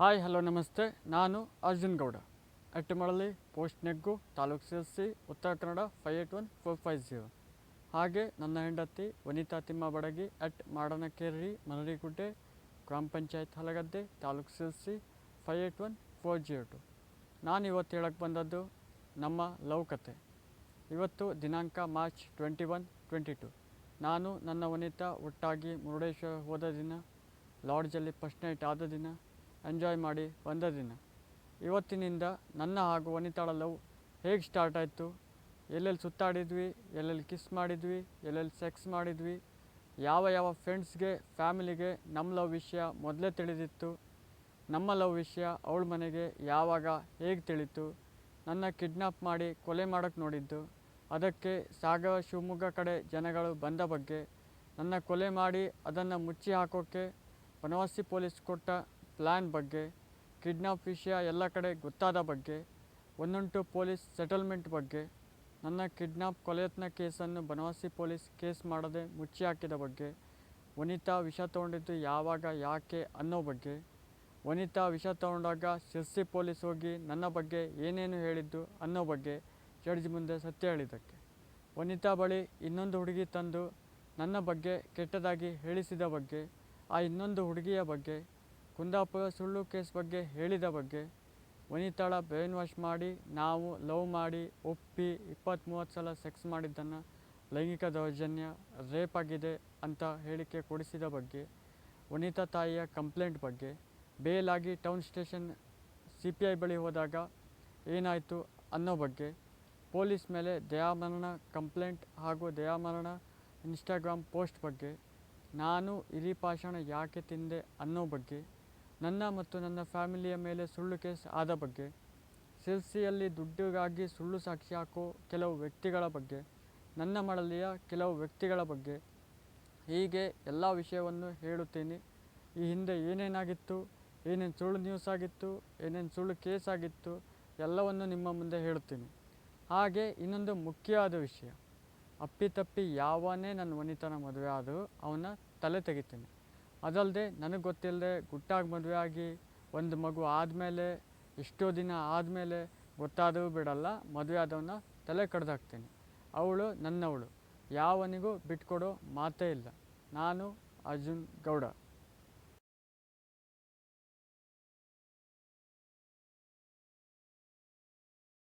Hi hello namaste. ನಾನು Arjun Gowda. Attimalali, post Neggu, taluk Sirsi Uttara Kannada five eight one four five zero ಹಾಗೆ ನನ್ನ ಹೆಂಡತಿ ವನಿತಾ ತಿಮ್ಮ ಬಡಗಿ at Madanakeri, Manarigudde, ಗ್ರಾಮ panchayat Halagadde, taluk C five eight one four zero two ನಾನು ಇವತ್ತು ಹೇಳಕ್ಕೆ ಬಂದದ್ದು ನಮ್ಮ ಲವ್ ಇವತ್ತು ದಿನಾಂಕ March twenty one twenty two ನಾನು ನನ್ನ ವನಿತಾ ಒಟ್ಟಾಗಿ ಮುರುಡೇಶ್ವರ ಹೋದ ದಿನ, ಲಾಡ್ಜಲ್ಲಿ ಫಸ್ಟ್ ನೈಟ್ ಆದ ದಿನ ಎಂಜಾಯ್ ಮಾಡಿ ಬಂದ ದಿನ. ಇವತ್ತಿನಿಂದ ನನ್ನ ಹಾಗೂ ವನಿತಾಳ ಲವ್ ಹೇಗೆ ಸ್ಟಾರ್ಟ್ ಆಯಿತು? ಎಲ್ಲೆಲ್ಲಿ ಸುತ್ತಾಡಿದ್ವಿ? ಎಲ್ಲೆಲ್ಲಿ ಕಿಸ್ ಮಾಡಿದ್ವಿ? ಎಲ್ಲೆಲ್ಲಿ ಸೆಕ್ಸ್ ಮಾಡಿದ್ವಿ? ಯಾವ ಯಾವ ಫ್ರೆಂಡ್ಸ್ಗೆ ಫ್ಯಾಮಿಲಿಗೆ ನಮ್ಮ ಲವ್ ವಿಷಯ ಮೊದಲೇ ತಿಳಿದಿತ್ತು? ನಮ್ಮ ಲವ್ ವಿಷಯ ಅವಳ ಮನೆಗೆ ಯಾವಾಗ ಹೇಗೆ ತಿಳಿತು? ನನ್ನ ಕಿಡ್ನಾಪ್ ಮಾಡಿ ಕೊಲೆ ಮಾಡೋಕ್ಕೆ ನೋಡಿದ್ದು. ಅದಕ್ಕೆ ಸಾಗರ, ಶಿವಮೊಗ್ಗ ಕಡೆ ಜನಗಳು ಬಂದ ಬಗ್ಗೆ ನನ್ನ ಕೊಲೆ ಮಾಡಿ ಅದನ್ನು ಮುಚ್ಚಿ ಹಾಕೋಕ್ಕೆ ಬನವಾಸಿ ಪೊಲೀಸ್ ಕೊಟ್ಟ ಪ್ಲ್ಯಾನ್ ಬಗ್ಗೆ, ಕಿಡ್ನಾಪ್ ವಿಷಯ ಎಲ್ಲ ಕಡೆ ಗೊತ್ತಾದ ಬಗ್ಗೆ, ಒಂದೊಂಟು ಪೊಲೀಸ್ ಸೆಟಲ್ಮೆಂಟ್ ಬಗ್ಗೆ, ನನ್ನ ಕಿಡ್ನಾಪ್ ಕೊಲೆಯತ್ನ ಕೇಸನ್ನು ಬನವಾಸಿ ಪೊಲೀಸ್ ಕೇಸ್ ಮಾಡದೆ ಮುಚ್ಚಿ ಹಾಕಿದ ಬಗ್ಗೆ, ವನಿತಾ ವಿಷ ತಗೊಂಡಿದ್ದು ಯಾವಾಗ, ಯಾಕೆ ಅನ್ನೋ ಬಗ್ಗೆ, ವನಿತಾ ವಿಷ ತಗೊಂಡಾಗ ಶಿರ್ಸಿ ಪೊಲೀಸ್ ಹೋಗಿ ನನ್ನ ಬಗ್ಗೆ ಏನೇನು ಹೇಳಿದ್ದು ಅನ್ನೋ ಬಗ್ಗೆ ಜಡ್ಜ್ ಮುಂದೆ ಸತ್ಯ ಹೇಳಿದ್ದಕ್ಕೆ. ವನಿತಾ ಬಳಿ ಇನ್ನೊಂದು ಹುಡುಗಿ ತಂದು ನನ್ನ ಬಗ್ಗೆ ಕೆಟ್ಟದಾಗಿ ಹೇಳಿಸಿದ ಬಗ್ಗೆ, ಆ ಇನ್ನೊಂದು ಹುಡುಗಿಯ ಬಗ್ಗೆ ಕುಂದಾಪುರ ಸುಳ್ಳು ಕೇಸ್ ಬಗ್ಗೆ ಹೇಳಿದ ಬಗ್ಗೆ ವನಿತಾಳ ಬ್ರೈನ್ ವಾಶ್ ಮಾಡಿ, ನಾವು ಲವ್ ಮಾಡಿ, ಒಪ್ಪಿ ಇಪ್ಪತ್ತು ಮೂವತ್ತು ಸಲ ಸೆಕ್ಸ್ ಮಾಡಿದ್ದನ್ನು ಲೈಂಗಿಕ ದೌರ್ಜನ್ಯ, ರೇಪ್ ಆಗಿದೆ ಅಂತ ಹೇಳಿಕೆ ಕೊಡಿಸಿದ ಬಗ್ಗೆ, ವನಿತಾ ತಾಯಿಯ ಕಂಪ್ಲೇಂಟ್ ಬಗ್ಗೆ, ಬೇಲಾಗಿ town station C P I ಬಳಿ ಹೋದಾಗ ಏನಾಯಿತು ಅನ್ನೋ ಬಗ್ಗೆ, ಪೊಲೀಸ್ ಮೇಲೆ ದಯಾಮರಣ ಕಂಪ್ಲೇಂಟ್ ಹಾಗೂ ದಯಾಮರಣ ಇನ್ಸ್ಟಾಗ್ರಾಮ್ ಪೋಸ್ಟ್ ಬಗ್ಗೆ, ನಾನು ಇಲಿ ಪಾಷಾಣ ಯಾಕೆ ತಿಂದೆ ಅನ್ನೋ ಬಗ್ಗೆ ನನ್ನ ಮತ್ತು ನನ್ನ ಫ್ಯಾಮಿಲಿಯ ಮೇಲೆ ಸುಳ್ಳು ಕೇಸ್ ಆದ ಬಗ್ಗೆ, ಸಿಲ್ಸಿಯಲ್ಲಿ ದುಡ್ಡಿಗಾಗಿ ಸುಳ್ಳು ಸಾಕ್ಷಿ ಹಾಕೋ ಕೆಲವು ವ್ಯಕ್ತಿಗಳ ಬಗ್ಗೆ, ನನ್ನ ಮಳಲಿಯ ಕೆಲವು ವ್ಯಕ್ತಿಗಳ ಬಗ್ಗೆ. ಹೀಗೆ ಎಲ್ಲ ವಿಷಯವನ್ನು ಹೇಳುತ್ತೇನೆ. ಈ ಹಿಂದೆ ಏನೇನಾಗಿತ್ತು, ಏನೇನು ಸುಳ್ಳು ನ್ಯೂಸ್ ಆಗಿತ್ತು, ಏನೇನು ಸುಳ್ಳು ಕೇಸ್ ಆಗಿತ್ತು, ಎಲ್ಲವನ್ನು ನಿಮ್ಮ ಮುಂದೆ ಹೇಳುತ್ತೀನಿ. ಹಾಗೆ ಇನ್ನೊಂದು ಮುಖ್ಯವಾದ ವಿಷಯ, ಅಪ್ಪಿತಪ್ಪಿ ಯಾವನೇ ನನ್ನ ವನಿತನ ಮದುವೆ ಆದರೂ ಅವನ ತಲೆ ತೆಗಿತೀನಿ. ಅದಲ್ಲದೆ ನನಗೆ ಗೊತ್ತಿಲ್ಲದೆ ಗುಟ್ಟಾಗಿ ಮದುವೆ ಆಗಿ ಒಂದು ಮಗು ಆದಮೇಲೆ ಎಷ್ಟೋ ದಿನ ಆದಮೇಲೆ ಗೊತ್ತಾದರೂ ಬಿಡಲ್ಲ, ಮದುವೆ ಆದವನ್ನ ತಲೆ ಕಡ್ದಾಕ್ತೀನಿ. ಅವಳು ನನ್ನವಳು. ಯಾವನಿಗೂ ಬಿಟ್ಕೊಡೋ ಮಾತೇ ಇಲ್ಲ. ನಾನು ಅರ್ಜುನ್ ಗೌಡ.